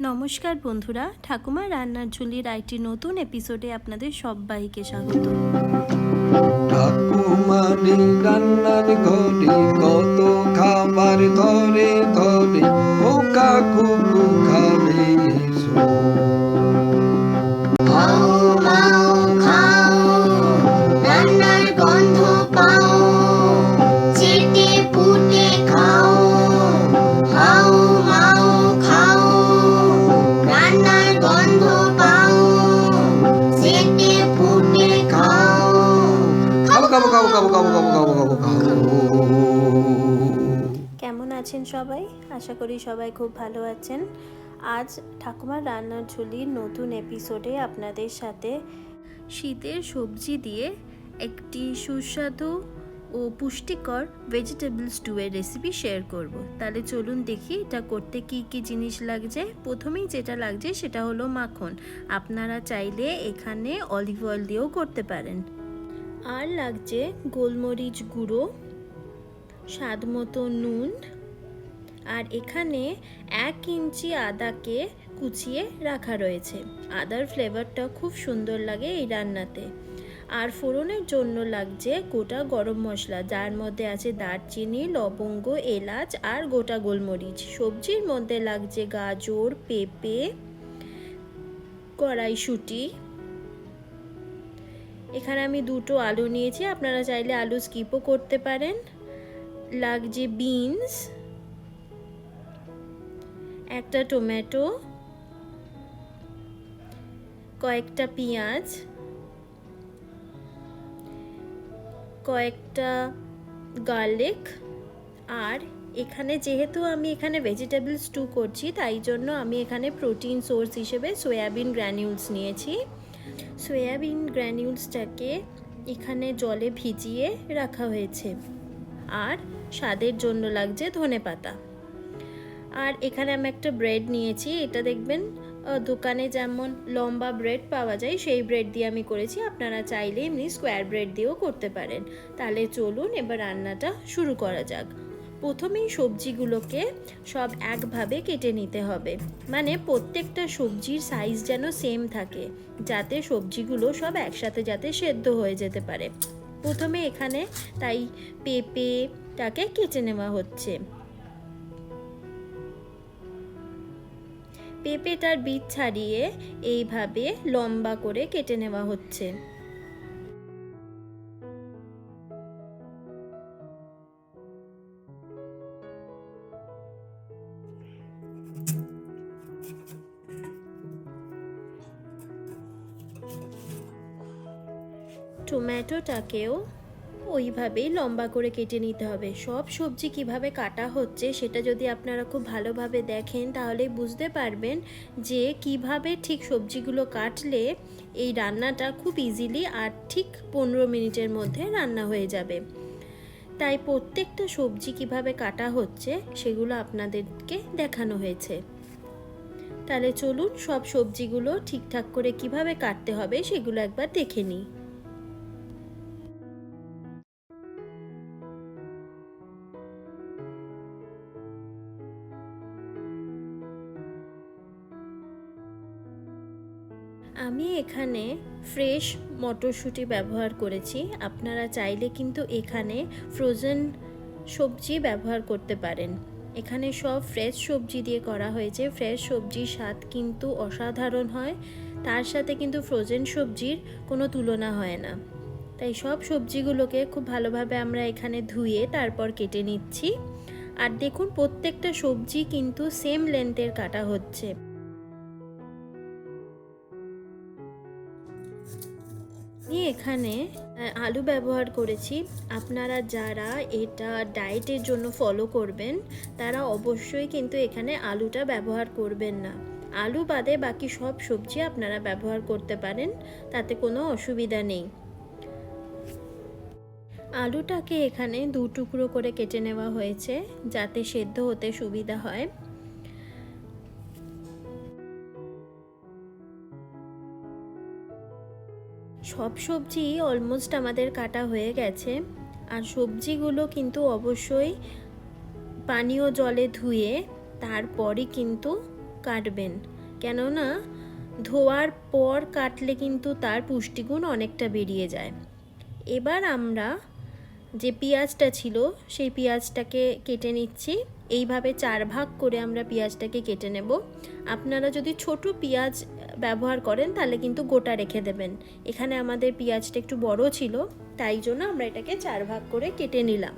নমস্কার বন্ধুরা, ঠাকুমা রান্নার ঝুলির আইটি নতুন এপিসোডে আপনাদের সবাইকে স্বাগত। ঠাকুমার রান্নার ঘরে কত খাবার ধরে ধরে খোকা কুকু খাবে আছেন সবাই? আশা করি সবাই খুব ভালো আছেন। আজ ঠাকুমার রান্নার ঝুলির নতুন এপিসোডে আপনাদের সাথে শীতের সবজি দিয়ে একটি সুস্বাদু ও পুষ্টিকর ভেজিটেবল স্টুয়ের রেসিপি শেয়ার করব। তাহলে চলুন দেখি এটা করতে কি কি জিনিস লাগছে। প্রথমেই যেটা লাগছে সেটা হলো মাখন। আপনারা চাইলে এখানে অলিভ অয়েল দিয়েও করতে পারেন। আর লাগছে গোলমরিচ গুঁড়ো স্বাদ মতো নুন আর এখানে এক ইঞ্চি আদাকে কুচিয়ে রাখা রয়েছে। আদার ফ্লেভারটা খুব সুন্দর লাগে এই রান্নাতে। আর ফোড়নের জন্য লাগছে গোটা গরম মশলা, যার মধ্যে আছে দারচিনি, লবঙ্গ, এলাচ আর গোটা গোলমরিচ। সবজির মধ্যে লাগছে গাজর, পেঁপে, কড়াইশুঁটি। এখানে আমি দুটো আলু নিয়েছি, আপনারা চাইলে আলু স্কিপও করতে পারেন। লাগছে বিনস একটা টমেটো, কয়েকটা পেঁয়াজ, কয়েকটা গার্লিক আর এখানে যেহেতু আমি এখানে ভেজিটেবল স্টু করছি, তাই জন্য আমি এখানে প্রোটিন সোর্স হিসেবে সয়াবিন গ্র্যানিউলস নিয়েছি। সয়াবিন গ্র্যানিউলসটাকে এখানে জলে ভিজিয়ে রাখা হয়েছে। আর স্বাদের জন্য লাগছে ধনে পাতা আর এখানে আমি একটা ব্রেড নিয়েছি, এটা দেখবেন দোকানে যেমন লম্বা ব্রেড পাওয়া যায়, সেই ব্রেড দিয়ে আমি করেছি। আপনারা চাইলে এমনি স্কোয়ার ব্রেড দিয়েও করতে পারেন। তাহলে চলুন, এবার রান্নাটা শুরু করা যাক। প্রথমেই সবজিগুলোকে সব একভাবে কেটে নিতে হবে। মানে প্রত্যেকটা সবজির সাইজ যেন সেম থাকে, যাতে সবজিগুলো সব একসাথে যাতে সেদ্ধ হয়ে যেতে পারে। প্রথমে এখানে তাই পেঁপেটাকে কেটে নেওয়া হচ্ছে। পেঁপেটার বীজ ছাড়িয়ে এইভাবে লম্বা করে কেটে নেওয়া হচ্ছে। টমেটোটাকেও ওইভাবেই লম্বা করে কেটে নিতে হবে। সব সবজি কীভাবে কাটা হচ্ছে সেটা যদি আপনারা খুব ভালোভাবে দেখেন তাহলে বুঝতে পারবেন যে কীভাবে ঠিক সবজিগুলো কাটলে এই রান্নাটা খুব ইজিলি আর ঠিক পনেরো মিনিটের মধ্যে রান্না হয়ে যাবে। তাই প্রত্যেকটা সবজি কীভাবে কাটা হচ্ছে সেগুলো আপনাদেরকে দেখানো হয়েছে। তাহলে চলুন সব সবজিগুলো ঠিকঠাক করে কীভাবে কাটতে হবে সেগুলো একবার দেখে নিই। এখানে ফ্রেশ মটরশুঁটি ব্যবহার করেছি। আপনারা চাইলে কিন্তু এখানে ফ্রোজেন সবজি ব্যবহার করতে পারেন। এখানে সব ফ্রেশ সবজি দিয়ে করা হয়েছে। ফ্রেশ সবজির স্বাদ কিন্তু অসাধারণ হয়। তার সাথে কিন্তু ফ্রোজেন সবজির কোনো তুলনা হয় না। তাই সব সবজিগুলোকে খুব ভালোভাবে আমরা এখানে ধুয়ে তারপর কেটে নিচ্ছি। আর দেখুন, প্রত্যেকটা সবজি কিন্তু সেম লেন্থের কাটা হচ্ছে। আমি এখানে আলু ব্যবহার করেছি। আপনারা যারা এটা ডায়েটের জন্য ফলো করবেন, তারা অবশ্যই কিন্তু এখানে আলুটা ব্যবহার করবেন না। আলু বাদে বাকি সব সবজি আপনারা ব্যবহার করতে পারেন, তাতে কোনো অসুবিধা নেই। আলুটাকে এখানে দু টুকরো করে কেটে নেওয়া হয়েছে, যাতে সেদ্ধ হতে সুবিধা হয়। সব সবজি অলমোস্ট আমাদের কাটা হয়ে গেছে। আর সবজিগুলো কিন্তু অবশ্যই পানীয় জলে ধুয়ে তারপরই কিন্তু কাটবেন। কেননা, ধোয়ার পর কাটলে কিন্তু তার পুষ্টিগুণ অনেকটা বেরিয়ে যায়। এবার আমরা যে পেঁয়াজটা ছিল, সেই পেঁয়াজটাকে কেটে নিচ্ছি। এইভাবে চার ভাগ করে আমরা পেঁয়াজটাকে কেটে নেব। আপনারা যদি ছোট পেঁয়াজ ব্যবহার করেন, তাহলে কিন্তু গোটা রেখে দেবেন। এখানে আমাদের পেঁয়াজটা একটু বড় ছিল, তাই জন্য আমরা এটাকে চার ভাগ করে কেটে নিলাম।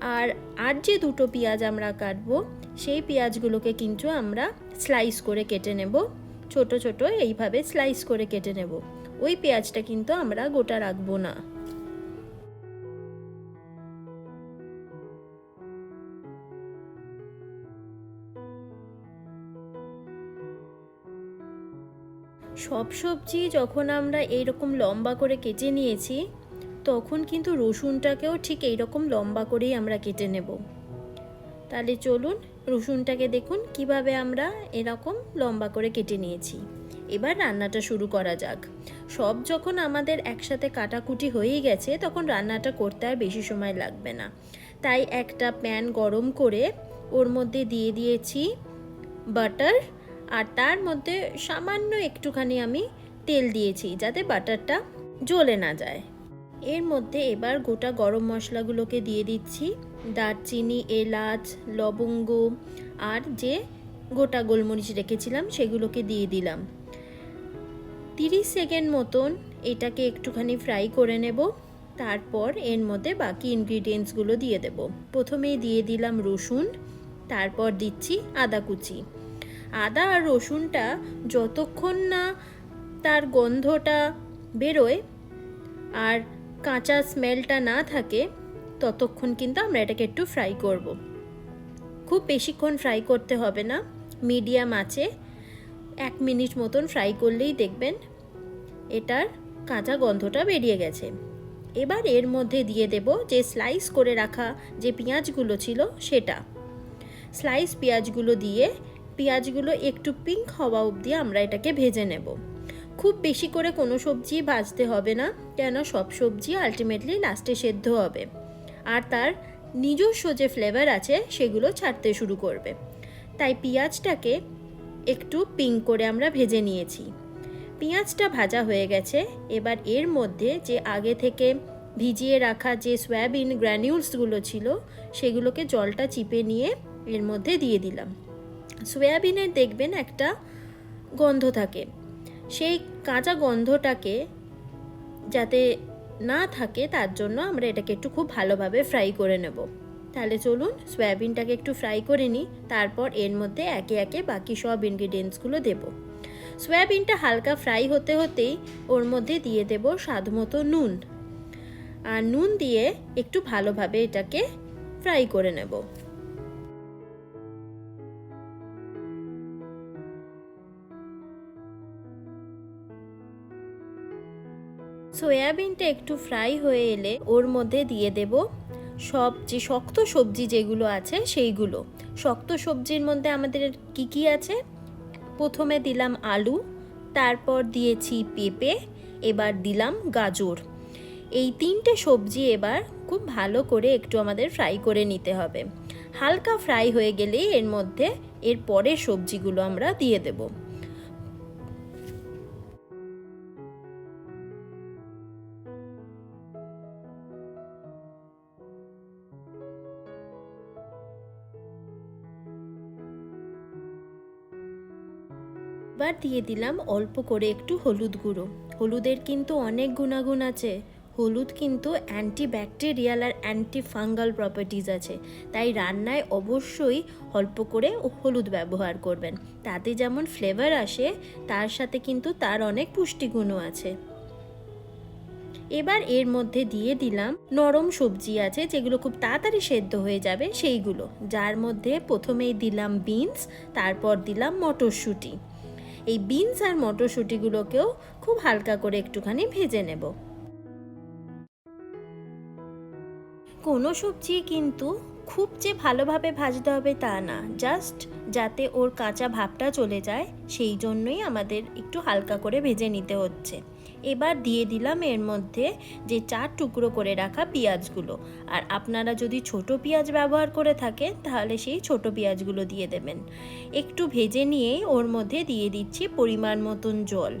আর আর যে দুটো পেঁয়াজ আমরা কাটবো, সেই পেঁয়াজগুলোকে কিন্তু আমরা স্লাইস করে কেটে নেব। ছোট ছোট এইভাবে স্লাইস করে কেটে নেব। ওই পেঁয়াজটা কিন্তু আমরা গোটা রাখব না। সব সবজি যখন আমরা এইরকম লম্বা করে কেটে নিয়েছি, তখন কিন্তু রসুনটাকেও ঠিক এইরকম লম্বা করেই আমরা কেটে নেব। তাহলে চলুন রসুনটাকে দেখুন কীভাবে আমরা এরকম লম্বা করে কেটে নিয়েছি। এবার রান্নাটা শুরু করা যাক। সব যখন আমাদের একসাথে কাটাকুটি হয়েই গেছে, তখন রান্নাটা করতে আর বেশি সময় লাগবে না। তাই একটা প্যান গরম করে ওর মধ্যে দিয়ে দিয়েছি বাটার আর তার মধ্যে সামান্য একটুখানি আমি তেল দিয়েছি যাতে বাটারটা জ্বলে না যায়। এর মধ্যে এবার গোটা গরম মশলাগুলোকে দিয়ে দিচ্ছি, দারচিনি, এলাচ, লবঙ্গ আর যে গোটা গোলমরিচ রেখেছিলাম সেগুলোকে দিয়ে দিলাম। তিরিশ সেকেন্ড মতন এটাকে একটুখানি ফ্রাই করে নেব, তারপর এর মধ্যে বাকি ইনগ্রিডিয়েন্টসগুলো দিয়ে দেব। প্রথমেই দিয়ে দিলাম রসুন, তারপর দিচ্ছি আদা কুচি। আদা আর রসুনটা যতক্ষণ না তার গন্ধটা বেরোয় আর কাঁচা স্মেলটা না থাকে, ততক্ষণ কিন্তু আমরা এটাকে একটু ফ্রাই করব। খুব বেশিক্ষণ ফ্রাই করতে হবে না মিডিয়াম আছে। এক মিনিট মতন ফ্রাই করলেই দেখবেন এটার কাঁচা গন্ধটা বেরিয়ে গেছে। এবার এর মধ্যে দিয়ে দেব যে স্লাইস করে রাখা যে পেঁয়াজগুলো ছিল সেটা। স্লাইস পেঁয়াজগুলো দিয়ে পেঁয়াজগুলো একটু পিঙ্ক হওয়া অবধি আমরা এটাকে ভেজে নেব। খুব বেশি করে কোনো সবজি ভাজতে হবে না, কেন সব সবজি আলটিমেটলি লাস্টে সেদ্ধ হবে। আর তার নিজস্ব যে ফ্লেভার আছে, সেগুলো ছাড়তে শুরু করবে। তাই পেঁয়াজটাকে একটু পিঙ্ক করে আমরা ভেজে নিয়েছি। পেঁয়াজটা ভাজা হয়ে গেছে, এবার এর মধ্যে যে আগে থেকে ভিজিয়ে রাখা যে সয়াবিন গ্র্যানিউলসগুলো ছিল, সেগুলোকে জলটা চিপে নিয়ে এর মধ্যে দিয়ে দিলাম। সয়াবিনের দেখবেন একটা গন্ধ থাকে। সেই কাঁচা গন্ধটাকে যাতে না থাকে, তার জন্য আমরা এটাকে একটু খুব ভালোভাবে ফ্রাই করে নেব। তাহলে চলুন সয়াবিনটাকে একটু ফ্রাই করে নিই, তারপর এর মধ্যে একে একে বাকি সব ইনগ্রিডিয়েন্টসগুলো দেব। সয়াবিনটা হালকা ফ্রাই হতে হতেই ওর মধ্যে দিয়ে দেব স্বাদ মতো নুন। আর নুন দিয়ে একটু ভালোভাবে এটাকে ফ্রাই করে নেব। সয়াবিনটা একটু ফ্রাই হয়ে এলে ওর মধ্যে দিয়ে দেব সব যে শক্ত সবজি যেগুলো আছে সেইগুলো। শক্ত সবজির মধ্যে আমাদের কি কি আছে? প্রথমে দিলাম আলু, তারপর দিয়েছি পেঁপে, এবার দিলাম গাজর। এই তিনটে সবজি এবার খুব ভালো করে একটু আমাদের ফ্রাই করে নিতে হবে। হালকা ফ্রাই হয়ে গেলেই এর মধ্যে এর পরের সবজিগুলো আমরা দিয়ে দেবো। এবার দিয়ে দিলাম অল্প করে একটু হলুদ গুঁড়ো। হলুদের কিন্তু অনেক গুণাগুণ আছে। হলুদ কিন্তু অ্যান্টি ব্যাকটেরিয়াল আর অ্যান্টি ফাঙ্গাল প্রপার্টিজ আছে। তাই রান্নায় অবশ্যই অল্প করে হলুদ ব্যবহার করবেন। তাতে যেমন ফ্লেভার আসে, তার সাথে কিন্তু তার অনেক পুষ্টিগুণও আছে। এবার এর মধ্যে দিয়ে দিলাম নরম সবজি আছে, যেগুলো খুব তাড়াতাড়ি সেদ্ধ হয়ে যাবে, সেইগুলো। যার মধ্যে প্রথমেই দিলাম বিনস তারপর দিলাম মটরশুঁটি। এই বিনস আর মটরশুঁটিগুলোকেও খুব হালকা করে একটুখানি ভেজে নেব। কোনো সবজি কিন্তু খুব যে ভালোভাবে ভাজতে হবে তা না, জাস্ট যাতে ওর কাঁচা ভাবটা চলে যায় সেই জন্যই আমাদের একটু হালকা করে ভেজে নিতে হচ্ছে। এবার দিয়ে দিলাম এর মধ্যে যে চার টুকরো করে রাখা পেঁয়াজগুলো। আর আপনারা যদি ছোট পেঁয়াজ ব্যবহার করে থাকেন, তাহলে সেই ছোট পেঁয়াজগুলো দিয়ে দেবেন। একটু ভেজে নিয়েই ওর মধ্যে দিয়ে দিচ্ছি পরিমাণ মতন জল।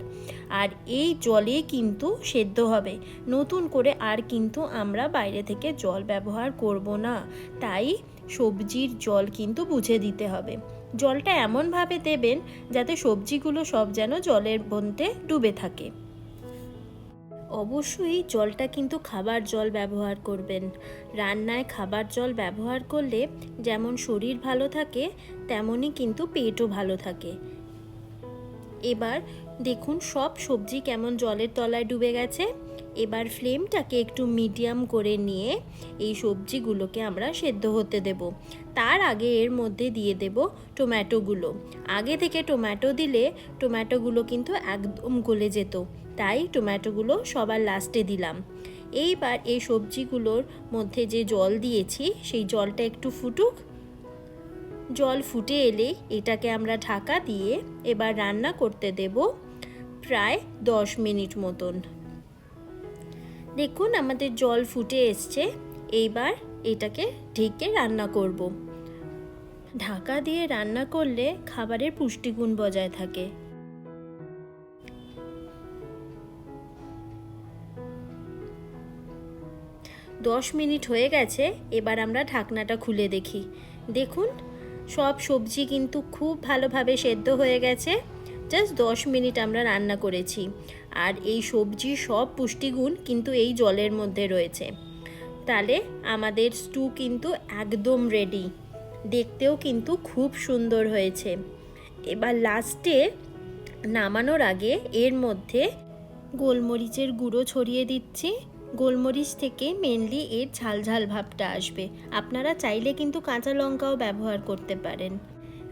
আর এই জলে কিন্তু সেদ্ধ হবে। নতুন করে আর কিন্তু আমরা বাইরে থেকে জল ব্যবহার করব না। তাই সবজির জল কিন্তু বুঝে দিতে হবে। জলটা এমনভাবে দেবেন যাতে সবজিগুলো সব যেন জলের মধ্যে ডুবে থাকে। অবশ্যই জলটা কিন্তু খাবার জল ব্যবহার করবেন। রান্নায় খাবার জল ব্যবহার করলে যেমন শরীর ভালো থাকে, তেমনই কিন্তু পেটও ভালো থাকে। এবার দেখুন সব সবজি কেমন জলের তলায় ডুবে গেছে। এবার ফ্লেমটাকে একটু মিডিয়াম করে নিয়ে এই সবজিগুলোকে আমরা সেদ্ধ হতে দেব। তার আগে এর মধ্যে দিয়ে দেব টোম্যাটোগুলো আগে থেকে টোম্যাটো দিলে টোম্যাটোগুলো কিন্তু একদম গলে যেত। তাই টোম্যাটোগুলো সবার লাস্টে দিলাম। এইবার এই সবজিগুলোর মধ্যে যে জল দিয়েছি, সেই জলটা একটু ফুটুক। জল ফুটে এলে এটাকে আমরা ঢাকা দিয়ে এবার রান্না করতে দেব প্রায় দশ মিনিট মতন। দেখুন আমাদের জল ফুটে এসছে। এইবার এটাকে ঢেকে রান্না করব। ঢাকা দিয়ে রান্না করলে খাবারের পুষ্টিগুণ বজায় থাকে। দশ মিনিট হয়ে গেছে, এবার আমরা ঢাকনাটা খুলে দেখি। দেখুন, সব সবজি কিন্তু খুব ভালোভাবে সেদ্ধ হয়ে গেছে। জাস্ট দশ মিনিট আমরা রান্না করেছি। আর এই সবজির সব পুষ্টিগুণ কিন্তু এই জলের মধ্যে রয়েছে। তাহলে আমাদের স্টু কিন্তু একদম রেডি দেখতেও কিন্তু খুব সুন্দর হয়েছে। এবার লাস্টে নামানোর আগে এর মধ্যে গোলমরিচের গুঁড়ো ছড়িয়ে দিচ্ছি। গোলমরিচ থেকে মেনলি এর ঝাল ঝাল ভাবটা আসবে। আপনারা চাইলে কিন্তু কাঁচা লঙ্কাও ব্যবহার করতে পারেন।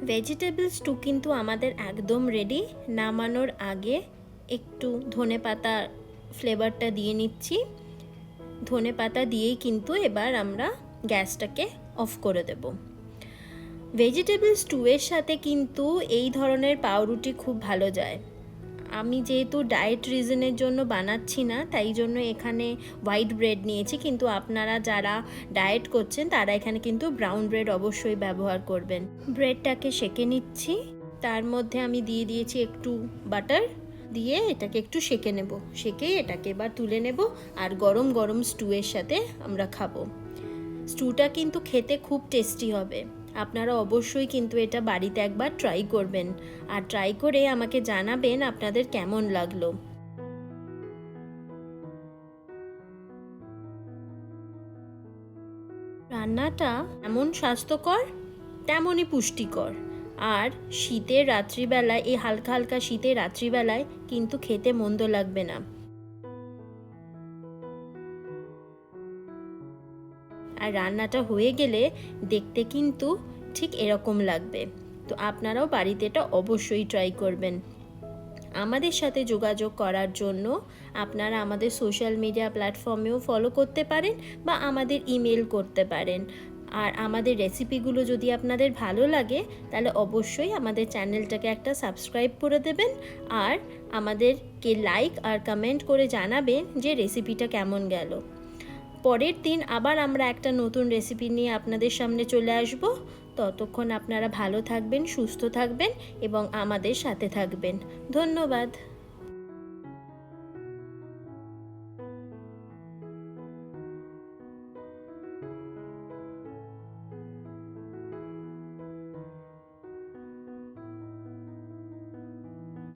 ভেজিটেবল স্টু কিন্তু আমাদের একদম রেডি নামানোর আগে একটু ধনে পাতা ফ্লেভারটা দিয়ে নিচ্ছি। ধনে পাতা দিয়েই কিন্তু এবার আমরা গ্যাসটাকে অফ করে দেব। ভেজিটেবল স্টুয়ের সাথে কিন্তু এই ধরনের পাউরুটি খুব ভালো যায়। আমি যেহেতু ডায়েট রিজনের জন্য বানাচ্ছি না, তাই জন্য এখানে হোয়াইট ব্রেড নিয়েছি, কিন্তু আপনারা যারা ডায়েট করছেন, তারা এখানে কিন্তু ব্রাউন ব্রেড অবশ্যই ব্যবহার করবেন। ব্রেডটাকে সেকে নিচ্ছি, তার মধ্যে আমি দিয়ে দিয়েছি একটু বাটার দিয়ে এটাকে একটু সেকে নেব। সেকে এটাকে এবার তুলে নেব, আর গরম গরম স্টুয়ের সাথে আমরা খাব। স্টুটা কিন্তু খেতে খুব টেস্টি হবে। আপনারা অবশ্যই কিন্তু এটা বাড়িতে একবার ট্রাই করবেন। আর ট্রাই করে আমাকে জানাবেন আপনাদের কেমন লাগল। রান্নাটা এমন স্বাস্থ্যকর, তেমনই পুষ্টিকর। আর শীতের রাত্রিবেলায়, এই হালকা হালকা শীতের রাত্রিবেলায় কিন্তু খেতে মন্দ লাগবে না। আর রান্নাটা হয়ে গেলে দেখতে কিন্তু ঠিক এরকম লাগবে। তো আপনারাও বাড়িতে এটা অবশ্যই ট্রাই করবেন। আমাদের সাথে যোগাযোগ করার জন্য আপনারা আমাদের সোশ্যাল মিডিয়া প্ল্যাটফর্মেও ফলো করতে পারেন বা আমাদের ইমেল করতে পারেন। আর আমাদের রেসিপিগুলো যদি আপনাদের ভালো লাগে, তাহলে অবশ্যই আমাদের চ্যানেলটাকে একটা সাবস্ক্রাইব করে দেবেন। আর আমাদেরকে লাইক আর কমেন্ট করে জানাবেন যে রেসিপিটা কেমন গেল। পরের দিন আবার আমরা একটা নতুন রেসিপি নিয়ে আপনাদের সামনে চলে আসব। ততক্ষণ আপনারা ভালো থাকবেন, সুস্থ থাকবেন এবং আমাদের সাথে থাকবেন। ধন্যবাদ।